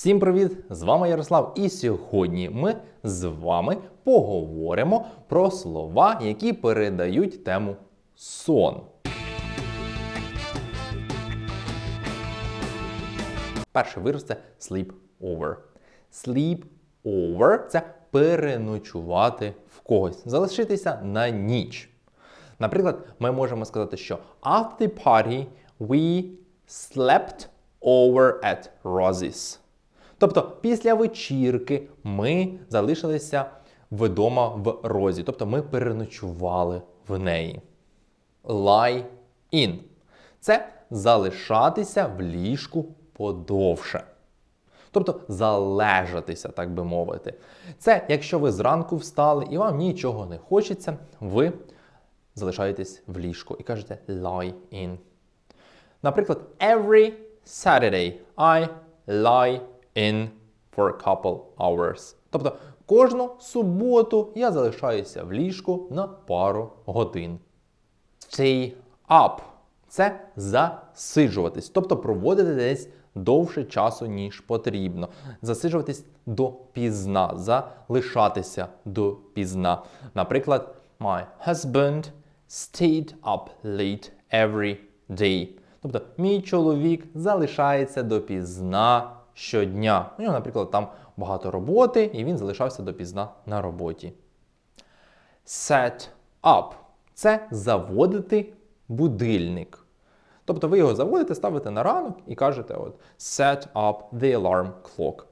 Всім привіт! З вами Ярослав, і сьогодні ми з вами поговоримо про слова, які передають тему сон. Перший вираз це sleep over. Sleep over – це переночувати в когось, залишитися на ніч. Наприклад, ми можемо сказати, що after the party we slept over at Rosie's. Тобто, після вечірки ми залишилися вдома в розі, тобто ми переночували в неї. Lie in це залишатися в ліжку подовше. Тобто залежатися, так би мовити. Це якщо ви зранку встали і вам нічого не хочеться, ви залишаєтесь в ліжку і кажете lie in. Наприклад, every Saturday I lie in for a couple hours. Тобто кожну суботу я залишаюся в ліжку на пару годин. Stay up це засиджуватись, тобто проводити десь довше часу, ніж потрібно. Засиджуватись до пізна, залишатися до пізна. Наприклад, my husband stayed up late every day. Тобто, мій чоловік залишається допізна щодня. У нього, наприклад, там багато роботи, і він залишався допізна на роботі. Set up це заводити будильник. Тобто ви його заводите, ставите на ранок і кажете: от, set up the alarm clock.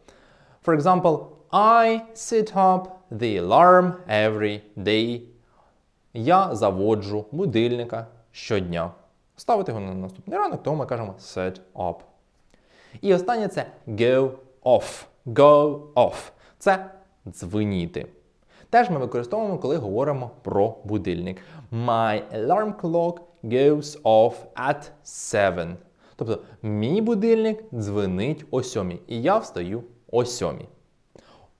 For example, I set up the alarm every day. Я заводжу будильника щодня. Ставити його на наступний ранок, тому ми кажемо set up. І останнє це go off. Go off. Це дзвеніти. Теж ми використовуємо, коли говоримо про будильник. My alarm clock goes off at 7. Тобто, мій будильник дзвенить о 7, і я встаю о 7.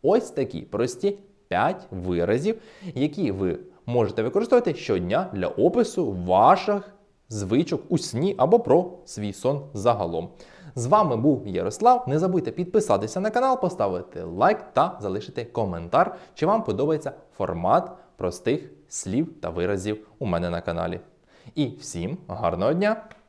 Ось такі прості 5 виразів, які ви можете використовувати щодня для опису ваших звичок у сні або про свій сон загалом. З вами був Ярослав. Не забудьте підписатися на канал, поставити лайк та залишити коментар, чи вам подобається формат простих слів та виразів у мене на каналі. І всім гарного дня!